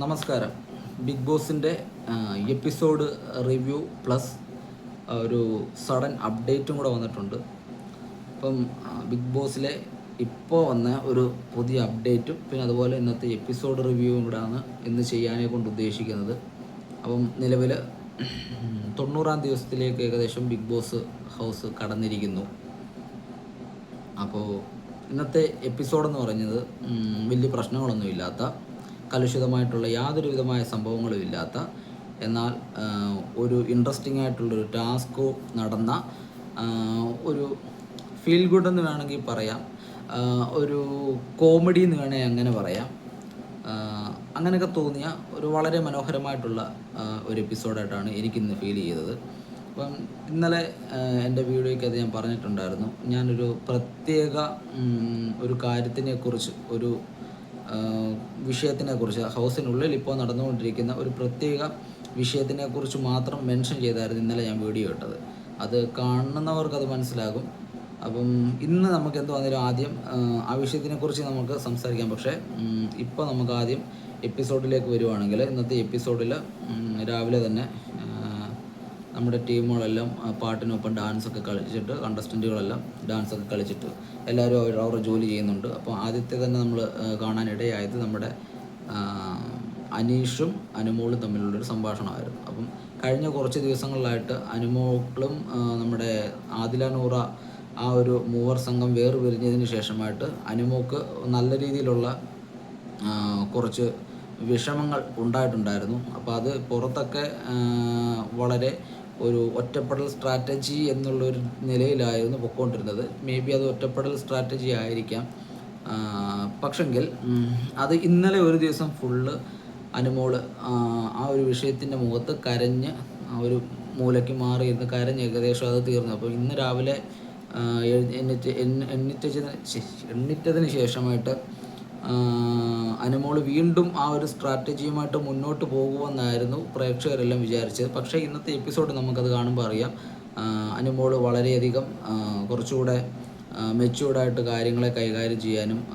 നമസ്കാരം. ബിഗ് ബോസിന്റെ episode review plus ഒരു സഡൻ അപ്ഡേറ്റും കൂടെ വന്നിട്ടുണ്ട്. അപ്പം ബിഗ് ബോസിലെ ഇപ്പോൾ വന്ന ഒരു പുതിയ അപ്ഡേറ്റും പിന്നെ അതുപോലെ ഇന്നത്തെ എപ്പിസോഡ് റിവ്യൂവും കൂടെയാണ് ഇന്ന് ചെയ്യാനെ കൊണ്ട് ഉദ്ദേശിക്കുന്നത്. അപ്പം നിലവിൽ തൊണ്ണൂറാം ദിവസത്തിലേക്ക് ഏകദേശം ബിഗ് ബോസ് ഹൗസ് കടന്നിരിക്കുന്നു. അപ്പോൾ ഇന്നത്തെ എപ്പിസോഡെന്ന് പറഞ്ഞത് വലിയ പ്രശ്നങ്ങളൊന്നും ഇല്ലാത്ത കലുഷിതമായിട്ടുള്ള യാതൊരു വിധമായ സംഭവങ്ങളും ഇല്ലാത്ത എന്നാൽ ഒരു ഇൻട്രസ്റ്റിംഗ് ആയിട്ടുള്ളൊരു ടാസ്ക് നടന്ന ഒരു ഫീൽ ഗുഡ് എന്ന് വേണമെങ്കിൽ പറയാം. ഒരു കോമഡി എന്ന് വേണമെങ്കിൽ അങ്ങനെ പറയാം. അങ്ങനെയൊക്കെ തോന്നിയ ഒരു വളരെ മനോഹരമായിട്ടുള്ള ഒരു എപ്പിസോഡായിട്ടാണ് എനിക്കിന്ന് ഫീൽ ചെയ്തത്. അപ്പം ഇന്നലെ എന്റെ വീഡിയോയ്ക്ക് അത് ഞാൻ പറഞ്ഞിട്ടുണ്ടായിരുന്നു. ഞാനൊരു പ്രത്യേക ഒരു കാര്യത്തിനെക്കുറിച്ച് ഒരു വിഷയത്തിനെക്കുറിച്ച് ഹൗസിനുള്ളിൽ ഇപ്പോൾ നടന്നുകൊണ്ടിരിക്കുന്ന ഒരു പ്രത്യേക വിഷയത്തിനെ വിഷയത്തിനെക്കുറിച്ച് മാത്രം മെൻഷൻ ചെയ്തായിരുന്നു ഇന്നലെ ഞാൻ വീഡിയോ ഇട്ടത്. അത് കാണുന്നവർക്ക് അത് മനസ്സിലാകും. അപ്പം ഇന്ന് നമുക്ക് എന്ത് വന്നാലും ആദ്യം ആ, വിഷയത്തിനെ വിഷയത്തിനെക്കുറിച്ച് നമുക്ക് സംസാരിക്കാം. പക്ഷേ ഇപ്പോൾ നമുക്ക് ആദ്യം എപ്പിസോഡിലേക്ക് വരുവാണെങ്കിൽ ഇന്നത്തെ എപ്പിസോഡിൽ രാവിലെ തന്നെ നമ്മുടെ ടീമുകളെല്ലാം പാട്ടിനൊപ്പം ഡാൻസൊക്കെ കളിച്ചിട്ട് കണ്ടസ്റ്റന്റുകളെല്ലാം ഡാൻസൊക്കെ കളിച്ചിട്ട് എല്ലാവരും അവർ ജോലി ചെയ്യുന്നുണ്ട്. അപ്പോൾ ആദ്യത്തെ തന്നെ നമ്മൾ കാണാനിടയായത് നമ്മുടെ അനീഷും അനുമോളും തമ്മിലുള്ളൊരു സംഭാഷണമായിരുന്നു. അപ്പം കഴിഞ്ഞ കുറച്ച് ദിവസങ്ങളിലായിട്ട് അനുമോളും നമ്മുടെ ആദിലാനൂറ ആ ഒരു മൂവർ സംഘം വേർ പിരിഞ്ഞതിന് ശേഷമായിട്ട് അനുമോക്ക് നല്ല രീതിയിലുള്ള കുറച്ച് വിഷമങ്ങൾ ഉണ്ടായിട്ടുണ്ടായിരുന്നു. അപ്പോൾ അത് പുറത്തൊക്കെ വളരെ ഒരു ഒറ്റപ്പെടൽ സ്ട്രാറ്റജി എന്നുള്ളൊരു നിലയിലായിരുന്നു പൊക്കോണ്ടിരുന്നത്. മേ ബി അത് ഒറ്റപ്പെടൽ സ്ട്രാറ്റജി ആയിരിക്കാം. പക്ഷെങ്കിൽ അത് ഇന്നലെ ഒരു ദിവസം ഫുള്ള് അനുമോൾ ആ, ഒരു വിഷയത്തിന്റെ മുഖത്ത് കരഞ്ഞ് ഒരു മൂലയ്ക്ക് മാറി ഇരുന്ന് കരഞ്ഞ് ഏകദേശം അത് തീർന്നു. അപ്പോൾ ഇന്ന് രാവിലെ എണ്ണിറ്റ് എണ്ണ- എണ്ണിറ്റതിന് ശേ- എണ്ണിറ്റതിന് ശേഷമായിട്ട് അനുമോൾ വീണ്ടും ആ ഒരു സ്ട്രാറ്റജിയുമായിട്ട് മുന്നോട്ട് പോകുമെന്നായിരുന്നു പ്രേക്ഷകരെല്ലാം വിചാരിച്ചത്. പക്ഷേ ഇന്നത്തെ എപ്പിസോഡ് നമുക്കത് കാണുമ്പോൾ അറിയാം. അനുമോൾ വളരെയധികം കുറച്ചുകൂടെ മെച്യൂർഡായിട്ട് കാര്യങ്ങളെ കൈകാര്യം ചെയ്യാനും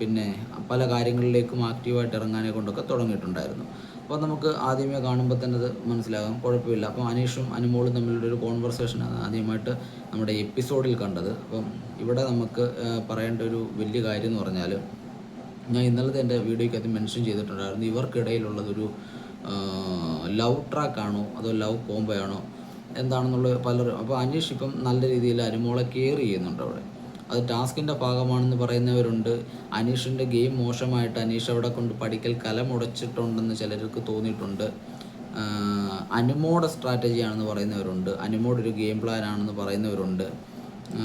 പിന്നെ പല കാര്യങ്ങളിലേക്കും ആക്റ്റീവായിട്ട് ഇറങ്ങാനേ കൊണ്ടൊക്കെ തുടങ്ങിയിട്ടുണ്ടായിരുന്നു. അപ്പോൾ നമുക്ക് ആദ്യമേ കാണുമ്പോൾ തന്നെ അത് മനസ്സിലാകാം. കുഴപ്പമില്ല. അപ്പോൾ അനീഷും അനുമോളും തമ്മിലുള്ള ഒരു കോൺവെർസേഷനാണ് ആദ്യമായിട്ട് നമ്മുടെ എപ്പിസോഡിൽ കണ്ടത്. അപ്പം ഇവിടെ നമുക്ക് പറയേണ്ട ഒരു വലിയ കാര്യം എന്ന് പറഞ്ഞാൽ ഞാൻ ഇന്നലത്തെ എന്റെ വീഡിയോയ്ക്കകത്ത് മെൻഷൻ ചെയ്തിട്ടുണ്ടായിരുന്നു. ഇവർക്കിടയിലുള്ളതൊരു ലവ് ട്രാക്കാണോ അതോ ലവ് കോംബോ ആണോ എന്താണെന്നുള്ള പലരും അപ്പോൾ അനീഷ് ഇപ്പം നല്ല രീതിയിൽ അനുമോളെ കെയർ ചെയ്യുന്നുണ്ട് അവിടെ. അത് ടാസ്കിന്റെ ഭാഗമാണെന്ന് പറയുന്നവരുണ്ട്. അനീഷിന്റെ ഗെയിം മോശമായിട്ട് അനീഷ് അവിടെ കൊണ്ട് പഠിക്കൽ കലമുടച്ചിട്ടുണ്ടെന്ന് ചിലർക്ക് തോന്നിയിട്ടുണ്ട്. അനുമോടെ സ്ട്രാറ്റജിയാണെന്ന് പറയുന്നവരുണ്ട്. അനുമോടെ ഒരു ഗെയിം പ്ലാൻ ആണെന്ന് പറയുന്നവരുണ്ട്.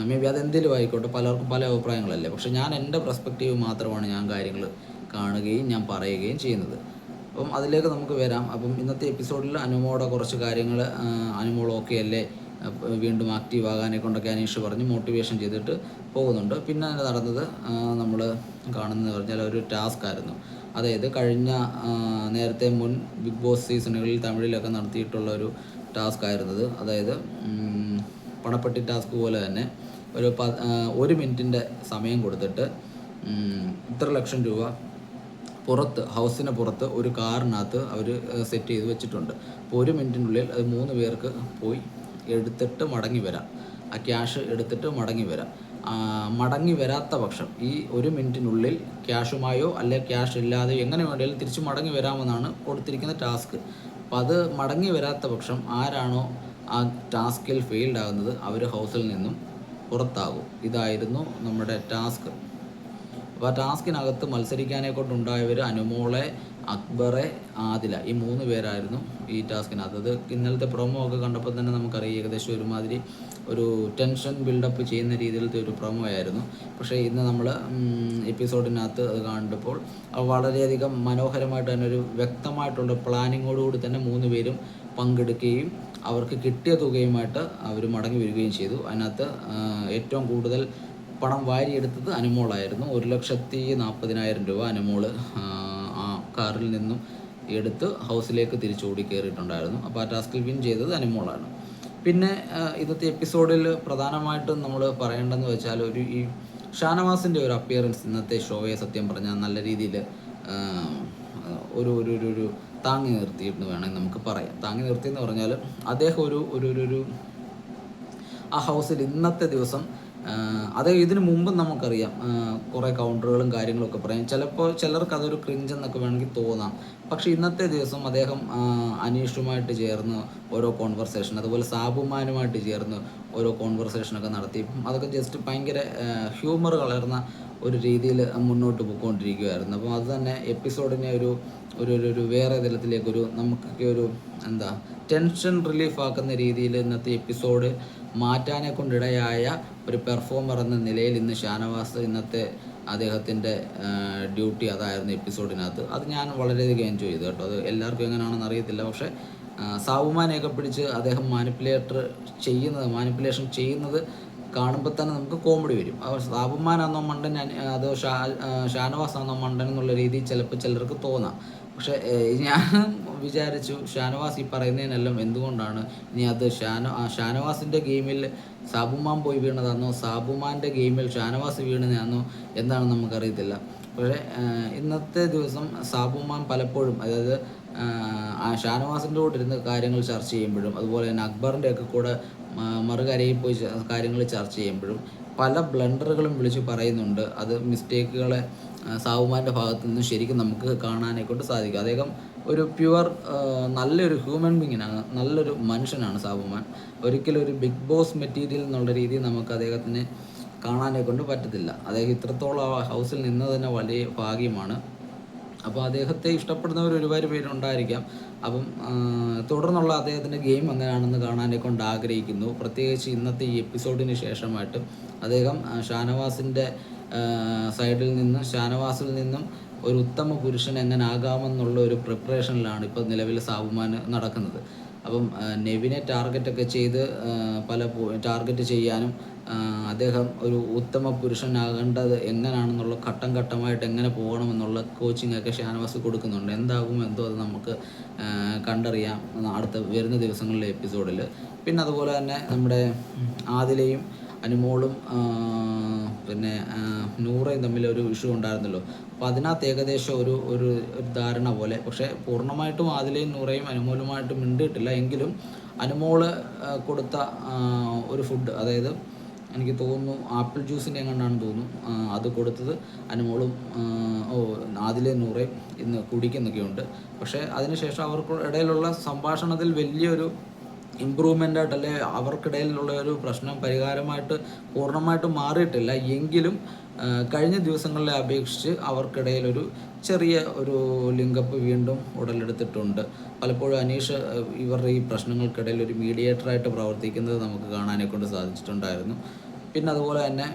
മേ ബി അതെന്തെങ്കിലും ആയിക്കോട്ടെ പലർക്കും പല അഭിപ്രായങ്ങളല്ലേ. പക്ഷെ ഞാൻ എന്റെ പെർസ്പെക്റ്റീവ് മാത്രമാണ് ഞാൻ കാര്യങ്ങൾ കാണുകയും ഞാൻ പറയുകയും ചെയ്യുന്നത്. അപ്പം അതിലേക്ക് നമുക്ക് വരാം. അപ്പം ഇന്നത്തെ എപ്പിസോഡിൽ അനുമോടെ കുറച്ച് കാര്യങ്ങൾ അനുമോൾ ഓക്കെ അല്ലേ? വീണ്ടും ആക്റ്റീവ് ആകാനെ കൊണ്ടൊക്കെ അനീഷ് പറഞ്ഞ് മോട്ടിവേഷൻ ചെയ്തിട്ട് പോകുന്നുണ്ട്. പിന്നെ നടന്നത് നമ്മൾ കാണുന്നത് പറഞ്ഞാൽ ഒരു ടാസ്ക് ആയിരുന്നു. അതായത് കഴിഞ്ഞ നേരത്തെ മുൻ ബിഗ് ബോസ് സീസണുകളിൽ തമിഴിലൊക്കെ നടത്തിയിട്ടുള്ള ഒരു ടാസ്ക് ആയിരുന്നത്. അതായത് പണപ്പെട്ടി ടാസ്ക് പോലെ തന്നെ ഒരു പ ഒരു മിനിറ്റിന്റെ സമയം കൊടുത്തിട്ട് ഇത്ര ലക്ഷം രൂപ പുറത്ത് ഹൗസിന് പുറത്ത് ഒരു കാറിനകത്ത് അവർ സെറ്റ് ചെയ്ത് വെച്ചിട്ടുണ്ട്. അപ്പോൾ ഒരു മിനിറ്റിനുള്ളിൽ അത് മൂന്ന് പേർക്ക് പോയി എടുത്തിട്ട് മടങ്ങി വരാം. ആ ക്യാഷ് എടുത്തിട്ട് മടങ്ങി വരാം. മടങ്ങി വരാത്ത പക്ഷം ഈ ഒരു മിനിറ്റിനുള്ളിൽ ക്യാഷുമായോ അല്ലെ ക്യാഷ് ഇല്ലാതെ എങ്ങനെ വേണ്ടിയാലും തിരിച്ച് മടങ്ങി വരാമെന്നാണ് കൊടുത്തിരിക്കുന്ന ടാസ്ക്. അപ്പോൾ അത് മടങ്ങി വരാത്ത പക്ഷം ആരാണോ ആ ടാസ്കിൽ ഫെയിൽഡ് ആകുന്നത് അവർ ഹൗസിൽ നിന്നും പുറത്താകും. ഇതായിരുന്നു നമ്മുടെ ടാസ്ക്. അപ്പോൾ ആ ടാസ്കിനകത്ത് മത്സരിക്കാനെ കൊണ്ടുണ്ടായവർ അനുമോളെ അക്ബറെ ആദില ഈ മൂന്ന് പേരായിരുന്നു ഈ ടാസ്കിനകത്ത്. അത് ഇന്നലത്തെ പ്രൊമോ ഒക്കെ കണ്ടപ്പോൾ തന്നെ നമുക്കറിയാം ഏകദേശം ഒരുമാതിരി ഒരു ടെൻഷൻ ബിൽഡപ്പ് ചെയ്യുന്ന രീതിയിലത്തെ ഒരു പ്രൊമോ ആയിരുന്നു. പക്ഷേ ഇന്ന് നമ്മൾ എപ്പിസോഡിനകത്ത് അത് കണ്ടപ്പോൾ വളരെയധികം മനോഹരമായിട്ട് തന്നെ ഒരു വ്യക്തമായിട്ടുള്ള പ്ലാനിങ്ങോടുകൂടി തന്നെ മൂന്ന് പേരും പങ്കെടുക്കുകയും അവർക്ക് കിട്ടിയ തുകയുമായിട്ട് അവർ മടങ്ങി വരികയും ചെയ്തു. അതിനകത്ത് ഏറ്റവും കൂടുതൽ പണം വാരിയെടുത്തത് അനുമോളായിരുന്നു. ഒരു ലക്ഷത്തി നാൽപ്പതിനായിരം രൂപ അനുമോൾ ആ, കാറിൽ നിന്നും എടുത്ത് ഹൗസിലേക്ക് തിരിച്ചു ഓടി കയറിയിട്ടുണ്ടായിരുന്നു അപ്പോൾ ആ ടാസ്കിൽ വിൻ ചെയ്തത് അനുമോളാണ്. പിന്നെ ഇന്നത്തെ എപ്പിസോഡിൽ പ്രധാനമായിട്ടും നമ്മൾ പറയേണ്ടതെന്ന് വെച്ചാൽ ഒരു ഈ ഷാനവാസിന്റെ ഒരു അപ്പിയറൻസ് ഇന്നത്തെ ഷോയെ സത്യം പറഞ്ഞാൽ നല്ല രീതിയിൽ ഒരു ഒരു ഒരു താങ്ങി നിർത്തിയെന്ന് വേണമെങ്കിൽ നമുക്ക് പറയാം. താങ്ങി നിർത്തി എന്ന് പറഞ്ഞാൽ അദ്ദേഹം ഒരു ഒരു ഒരു ആ ഹൗസിൽ ഇന്നത്തെ ദിവസം അത് ഇതിനു മുമ്പ് നമുക്കറിയാം കുറേ കൗണ്ടറുകളും കാര്യങ്ങളൊക്കെ പറയാം. ചിലപ്പോൾ ചിലർക്ക് അതൊരു ക്രിഞ്ച് എന്നൊക്കെ വേണമെങ്കിൽ തോന്നാം. പക്ഷേ ഇന്നത്തെ ദിവസം അദ്ദേഹം അനീഷുമായിട്ട് ചേർന്ന് ഓരോ കോൺവെർസേഷൻ അതുപോലെ സാബുമാനുമായിട്ട് ചേർന്ന് ഓരോ കോൺവെർസേഷനൊക്കെ നടത്തി. അതൊക്കെ ജസ്റ്റ് ഭയങ്കര ഹ്യൂമർ കളർന്ന ഒരു രീതിയിൽ മുന്നോട്ട് പോയിക്കൊണ്ടിരിക്കുകയായിരുന്നു അപ്പോൾ അത് തന്നെ എപ്പിസോഡിനെ ഒരു ഒരു ഒരു വേറെ തലത്തിലേക്കൊരു നമുക്കൊക്കെ ഒരു എന്താ ടെൻഷൻ റിലീഫ് ആക്കുന്ന രീതിയിൽ ഇന്നത്തെ എപ്പിസോഡ് മാറ്റാനെ കൊണ്ടിടയായ ഒരു പെർഫോമർ എന്ന നിലയിൽ ഇന്ന് ഷാനവാസ് ഇന്നത്തെ അദ്ദേഹത്തിന്റെ ഡ്യൂട്ടി അതായിരുന്നു എപ്പിസോഡിനകത്ത് അത് ഞാൻ വളരെയധികം എൻജോയ് ചെയ്തു കേട്ടോ. അത് എല്ലാവർക്കും എങ്ങനെയാണെന്ന് അറിയത്തില്ല. പക്ഷേ സാവുമാനെയൊക്കെ പിടിച്ച് അദ്ദേഹം മാനിപ്പുലേറ്റർ ചെയ്യുന്നത് മാനിപ്പുലേഷൻ ചെയ്യുന്നത് കാണുമ്പോൾ തന്നെ നമുക്ക് കോമഡി വരും. സാബുമാനാണോ മണ്ടൻ അതോ ഷാ ഷാനവാസാണോ മണ്ടൻ എന്നുള്ള രീതിയിൽ ചിലപ്പോൾ ചിലർക്ക് തോന്നാം. പക്ഷേ ഞാൻ വിചാരിച്ചു ഷാനവാസ് ഈ പറയുന്നതിനെല്ലാം എന്തുകൊണ്ടാണ് ഇനി അത് ഷാന ഷാനവാസിന്റെ ഗെയിമിൽ സാബുമാൻ പോയി വീണതാണോ സാബുമാന്റെ ഗെയിമിൽ ഷാനവാസ് വീണതാണോ എന്താണ് നമുക്കറിയത്തില്ല. പക്ഷേ ഇന്നത്തെ ദിവസം സാബുമാൻ പലപ്പോഴും അതായത് ഷാനവാസിന്റെ കൂടെ ഇരുന്ന് കാര്യങ്ങൾ ചർച്ച ചെയ്യുമ്പോഴും അതുപോലെ തന്നെ അക്ബറിന്റെ ഒക്കെ കൂടെ മറുകരയിൽ പോയി കാര്യങ്ങൾ ചർച്ച ചെയ്യുമ്പോഴും പല ബ്ലണ്ടറുകളും വിളിച്ച് പറയുന്നുണ്ട്. അത് മിസ്റ്റേക്കുകളെ സാവുമാന്റെ ഭാഗത്ത് നിന്ന് ശരിക്കും നമുക്ക് കാണാനെ കൊണ്ട് സാധിക്കും. അദ്ദേഹം ഒരു പ്യുവർ നല്ലൊരു ഹ്യൂമൻ ബീങ്ങിനാണ് നല്ലൊരു മനുഷ്യനാണ് സാബുമാൻ ഒരിക്കലും ഒരു ബിഗ് ബോസ് മെറ്റീരിയൽ എന്നുള്ള രീതിയിൽ നമുക്ക് അദ്ദേഹത്തിനെ കാണാനെ കൊണ്ട് പറ്റത്തില്ല. അദ്ദേഹം ഇത്രത്തോളം ഹൗസിൽ നിന്ന് തന്നെ വലിയ ഭാഗ്യമാണ്. അപ്പോൾ അദ്ദേഹത്തെ ഇഷ്ടപ്പെടുന്നവർ ഒരുപാട് പേരുണ്ടായിരിക്കാം. അപ്പം തുടർന്നുള്ള അദ്ദേഹത്തിന്റെ ഗെയിം എങ്ങനെയാണെന്ന് കാണാനെ കൊണ്ട് ആഗ്രഹിക്കുന്നു. പ്രത്യേകിച്ച് ഇന്നത്തെ ഈ എപ്പിസോഡിന് ശേഷമായിട്ട് അദ്ദേഹം ഷാനവാസിന്റെ സൈഡിൽ നിന്നും ഷാനവാസിൽ നിന്നും ഒരു ഉത്തമ പുരുഷൻ എങ്ങനെ ആകാമെന്നുള്ള ഒരു പ്രിപ്പറേഷനിലാണ് ഇപ്പോൾ നിലവിൽ സാബുമാൻ നടക്കുന്നത്. അപ്പം നെവിനെ ടാർഗറ്റൊക്കെ ചെയ്ത് പല ടാർഗറ്റ് ചെയ്യാനും അദ്ദേഹം ഒരു ഉത്തമ പുരുഷനാകേണ്ടത് എങ്ങനെയാണെന്നുള്ള ഘട്ടം ഘട്ടമായിട്ട് എങ്ങനെ പോകണമെന്നുള്ള കോച്ചിങ് ഒക്കെ ഷാനവാസ് കൊടുക്കുന്നുണ്ട്. എന്താകും എന്തോ അത് നമുക്ക് കണ്ടറിയാം. അടുത്ത വരുന്ന ദിവസങ്ങളിലെ എപ്പിസോഡിൽ പിന്നെ അതുപോലെ തന്നെ നമ്മുടെ ആദിലയും അനുമോളും പിന്നെ നൂറയും തമ്മിൽ ഒരു ഇഷ്യൂ ഉണ്ടായിരുന്നല്ലോ. അപ്പോൾ അതിനകത്ത് ഏകദേശം ഒരു ഒരു ധാരണ പോലെ. പക്ഷേ പൂർണമായിട്ടും ആദിലയും നൂറയും അനുമോളുമായിട്ട് മിണ്ടിയിട്ടില്ല. എങ്കിലും അനുമോൾ കൊടുത്ത ഒരു ഫുഡ് അതായത് എനിക്ക് തോന്നുന്നു ആപ്പിൾ ജ്യൂസിന്റെ എങ്ങാണ്ടാണ് തോന്നുന്നു. അത് കൊടുത്തത് അനുമോളും ഓ ആദിലെ നൂറേയും ഇന്ന് കുടിക്കുന്നൊക്കെയുണ്ട്. പക്ഷേ അതിനുശേഷം അവർക്ക് ഇടയിലുള്ള സംഭാഷണത്തിൽ വലിയൊരു ഇമ്പ്രൂവ്മെന്റ് ആയിട്ട് അല്ലെ അവർക്കിടയിലുള്ള ഒരു പ്രശ്നം പരിഹാരമായിട്ട് പൂർണമായിട്ട് മാറിയിട്ടില്ല. എങ്കിലും കഴിഞ്ഞ ദിവസങ്ങളിലെ അപേക്ഷിച്ച് അവർക്കിടയിലൊരു ചെറിയ ഒരു ലിങ്കപ്പ് വീണ്ടും ഉടലെടുത്തിട്ടുണ്ട്. പലപ്പോഴും അനീഷ് ഇവരുടെ ഈ പ്രശ്നങ്ങൾക്കിടയിൽ ഒരു മീഡിയേറ്ററായിട്ട് പ്രവർത്തിക്കുന്നത് നമുക്ക് കാണാനെ കൊണ്ട് സാധിച്ചിട്ടുണ്ടായിരുന്നു. പിന്നെ അതുപോലെ തന്നെ